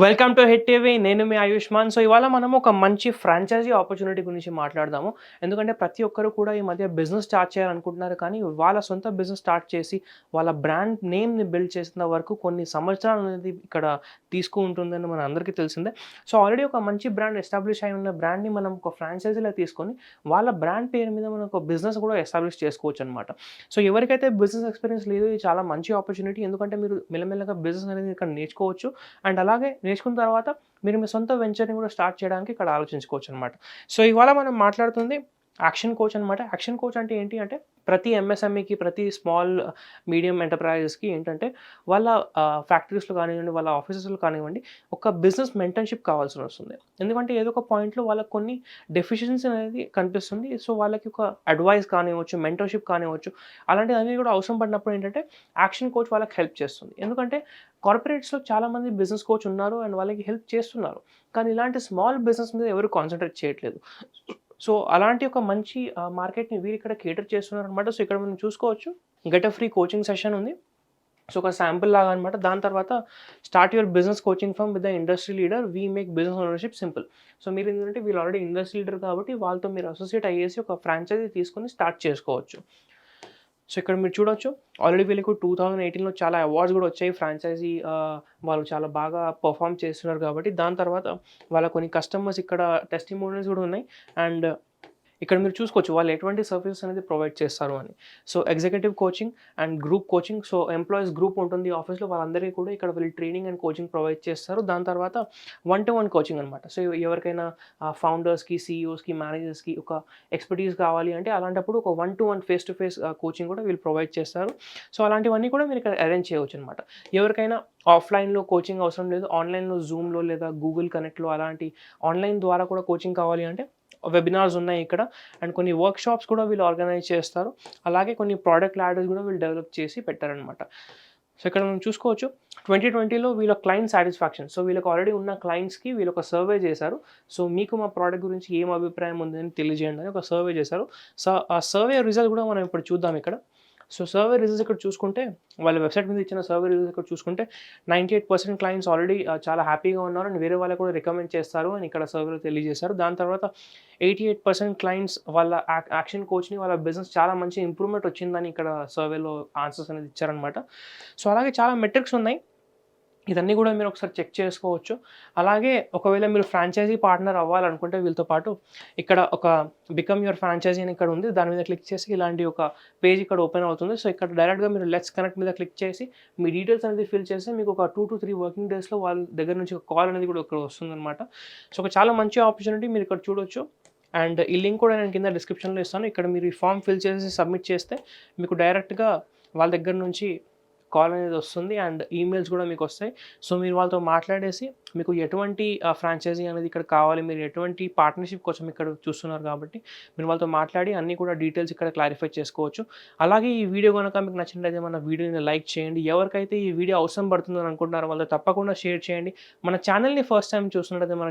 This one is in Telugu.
వెల్కమ్ టు హిట్ టీవీ నేను మీ ఆయుష్మాన్ సో ఇవాళ మనం ఒక మంచి ఫ్రాంచైజీ ఆపర్చునిటీ గురించి మాట్లాడదాము. ఎందుకంటే ప్రతి ఒక్కరు కూడా ఈ మధ్య బిజినెస్ స్టార్ట్ చేయాలనుకుంటున్నారు. కానీ వాళ్ళ సొంత బిజినెస్ స్టార్ట్ చేసి వాళ్ళ బ్రాండ్ నేమ్ని బిల్డ్ చేసిన వరకు కొన్ని సంవత్సరాలు అనేది ఇక్కడ తీసుకుంటుందని మన అందరికీ తెలిసిందే. సో ఆల్రెడీ ఒక మంచి బ్రాండ్ ఎస్టాబ్లిష్ అయి ఉన్న బ్రాండ్ని మనం ఒక ఫ్రాంచైజీలో తీసుకొని వాళ్ళ బ్రాండ్ పేరు మీద మనం ఒక బిజినెస్ కూడా ఎస్టాబ్లిష్ చేసుకోవచ్చు అనమాట సో ఎవరికైతే బిజినెస్ ఎక్స్పీరియన్స్ లేదు ఇది చాలా మంచి ఆపర్చునిటీ ఎందుకంటే మీరు మెల్లమెల్లగా బిజినెస్ అనేది ఇక్కడ నేర్చుకోవచ్చు. అండ్ అలాగే నేర్చుకున్న తర్వాత మీరు మీ సొంత వెంచర్ని కూడా స్టార్ట్ చేయడానికి ఇక్కడ ఆలోచించుకోవచ్చు అనమాట సో ఇవాళ మనం మాట్లాడుతుంది యాక్షన్ కోచ్ అనమాట యాక్షన్ కోచ్ అంటే ఏంటి అంటే ప్రతి ఎంఎస్ఎంఈకి ప్రతి స్మాల్ మీడియం ఎంటర్ప్రైజెస్కి ఏంటంటే వాళ్ళ ఫ్యాక్టరీస్లో కానివ్వండి వాళ్ళ ఆఫీసెస్లో కానివ్వండి ఒక బిజినెస్ మెంటర్షిప్ కావాల్సి వస్తుంది ఎందుకంటే ఏదో ఒక పాయింట్లో వాళ్ళకి కొన్ని డెఫిషియన్సీ అనేది కనిపిస్తుంది. సో వాళ్ళకి ఒక అడ్వైస్ కానివ్వచ్చు మెంటర్షిప్ కానివ్వచ్చు అలాంటివన్నీ కూడా అవసరం పడినప్పుడు ఏంటంటే యాక్షన్ కోచ్ వాళ్ళకి హెల్ప్ చేస్తుంది. ఎందుకంటే కార్పొరేట్స్లో చాలామంది బిజినెస్ కోచ్ ఉన్నారు అండ్ వాళ్ళకి హెల్ప్ చేస్తున్నారు. కానీ ఇలాంటి స్మాల్ బిజినెస్ మీద ఎవరు కాన్సన్ట్రేట్ చేయట్లేదు. సో అలాంటి ఒక మంచి మార్కెట్ని వీరు ఇక్కడ కేటర్ చేస్తున్నారు అనమాట సో ఇక్కడ మనం చూసుకోవచ్చు గెట్ ఫ్రీ కోచింగ్ సెషన్ ఉంది. సో ఒక శాంపుల్ లాగా అనమాట దాని తర్వాత start your business coaching firm with the industry leader. We make business ownership simple. So మీరు ఏంటంటే వీళ్ళు ఆల్రెడీ ఇండస్ట్రీ లీడర్ కాబట్టి వాళ్ళతో మీరు అసోసియేట్ అయ్యేసి ఒక ఫ్రాంచైజీ తీసుకొని స్టార్ట్ చేసుకోవచ్చు. సో ఇక్కడ మీరు చూడొచ్చు. ఆల్రెడీ వీళ్ళకు టూ థౌజండ్ ఎయిటీన్లో చాలా అవార్డ్స్ కూడా వచ్చాయి. ఫ్రాంచైజీ వాళ్ళు చాలా బాగా పర్ఫామ్ చేస్తున్నారు కాబట్టి దాని తర్వాత వాళ్ళ కొన్ని కస్టమర్స్ ఇక్కడ టెస్టిమోనియల్స్ కూడా ఉన్నాయి. అండ్ ఇక్కడ మీరు చూసుకోవచ్చు వాళ్ళు ఎటువంటి సర్వీసెస్ అనేది ప్రొవైడ్ చేస్తారు అని. So executive coaching and group coaching. So employees group ఉంటుంది ఆఫీస్లో వాళ్ళందరికీ కూడా ఇక్కడ వీళ్ళు ట్రైనింగ్ అండ్ కోచింగ్ ప్రొవైడ్ చేస్తారు. దాని తర్వాత వన్ టు వన్ కోచింగ్ అనమాట సో ఎవరికైనా ఫౌండర్స్కి సీఈఓస్కి మేనేజర్స్కి ఒక ఎక్స్పర్టీస్ కావాలి అంటే అలాంటప్పుడు ఒక one to one face to face coaching కూడా వీళ్ళు ప్రొవైడ్ చేస్తారు. సో అలాంటివన్నీ కూడా మీరు ఇక్కడ అరేంజ్ చేయవచ్చు అనమాట ఎవరికైనా ఆఫ్లైన్లో కోచింగ్ అవసరం లేదు. ఆన్లైన్లో జూమ్లో లేదా గూగుల్ కనెక్ట్లో అలాంటి ఆన్లైన్ ద్వారా కూడా కోచింగ్ కావాలి అంటే వెబినార్స్ ఉన్నాయి ఇక్కడ. అండ్ కొన్ని వర్క్ షాప్స్ కూడా వీళ్ళు ఆర్గనైజ్ చేస్తారు. అలాగే కొన్ని ప్రోడక్ట్ ల్యాడర్స్ కూడా వీళ్ళు డెవలప్ చేసి పెట్టారనమాట సో ఇక్కడ మనం చూసుకోవచ్చు. ట్వంటీ ట్వంటీలో వీళ్ళ క్లయింట్ సాటిస్ఫాక్షన్ సో వీళ్ళకి ఆల్రెడీ ఉన్న క్లయింట్స్కి వీళ్ళు ఒక సర్వే చేశారు. సో మీకు మా ప్రోడక్ట్ గురించి ఏం అభిప్రాయం ఉందని తెలియజేయండి అని ఒక సర్వే చేశారు. సో ఆ సర్వే రిజల్ట్ కూడా మనం ఇప్పుడు చూద్దాం ఇక్కడ. సో సర్వే రిజల్ట్స్ ఇక్కడ చూసుకుంటే వాళ్ళ వెబ్సైట్ మీద ఇచ్చిన సర్వే రిజల్ట్స్ ఇక్కడ చూసుకుంటే ninety eight percent clients already చాలా హ్యాపీగా ఉన్నారు. అండ్ వేరే వాళ్ళకి కూడా రికమెండ్ చేస్తారు అని ఇక్కడ సర్వేలో తెలియజేశారు. దాని తర్వాత ఎయిటీ ఎయిట్ పర్సెంట్ క్లయింట్స్ వాళ్ళ యాక్షన్ కోచ్ని వాళ్ళ బిజినెస్ చాలా మంచి ఇంప్రూవ్మెంట్ వచ్చిందని ఇక్కడ సర్వేలో ఆన్సర్స్ అనేది ఇచ్చారనమాట సో అలాగే చాలా మెట్రిక్స్ ఉన్నాయి. ఇదన్నీ కూడా మీరు ఒకసారి చెక్ చేసుకోవచ్చు. అలాగే ఒకవేళ మీరు ఫ్రాంచైజీ పార్ట్నర్ అవ్వాలనుకుంటే వీళ్ళతో పాటు ఇక్కడ ఒక బికమ్ యువర్ ఫ్రాంచైజీ అని ఇక్కడ ఉంది. దాని మీద క్లిక్ చేసి ఇలాంటి ఒక పేజ్ ఇక్కడ ఓపెన్ అవుతుంది. సో ఇక్కడ డైరెక్ట్గా మీరు లెట్స్ కనెక్ట్ మీద క్లిక్ చేసి మీ డీటెయిల్స్ అనేది ఫిల్ చేస్తే మీకు ఒక టూ టు త్రీ వర్కింగ్ డేస్లో వాళ్ళ దగ్గర నుంచి ఒక కాల్ అనేది కూడా ఇక్కడ వస్తుందన్నమాట. సో ఒక చాలా మంచి ఆపర్చునిటీ మీరు ఇక్కడ చూడొచ్చు. అండ్ ఈ లింక్ కూడా నేను కింద డిస్క్రిప్షన్లో ఇస్తాను. ఇక్కడ మీరు ఈ ఫామ్ ఫిల్ చేసి సబ్మిట్ చేస్తే మీకు డైరెక్ట్గా వాళ్ళ దగ్గర నుంచి కాల్ అనేది వస్తుంది అండ్ ఈమెయిల్స్ కూడా మీకు వస్తాయి. సో మీరు వాళ్ళతో మాట్లాడేసి మీకు ఎటువంటి ఫ్రాంచైజీ అనేది ఇక్కడ కావాలి మీరు ఎటువంటి పార్ట్నర్షిప్ కోసం ఇక్కడ చూస్తున్నారు కాబట్టి మీరు వాళ్ళతో మాట్లాడి అన్నీ కూడా డీటెయిల్స్ ఇక్కడ క్లారిఫై చేసుకోవచ్చు. అలాగే ఈ వీడియో కనుక మీకు నచ్చినట్లయితే మన వీడియోని లైక్ చేయండి. ఎవరికైతే ఈ వీడియో అవసరం పడుతుందని అనుకుంటున్నారో వాళ్ళతో తప్పకుండా షేర్ చేయండి. మన ఛానల్ని ఫస్ట్ టైం చూస్తున్నట్లయితే మన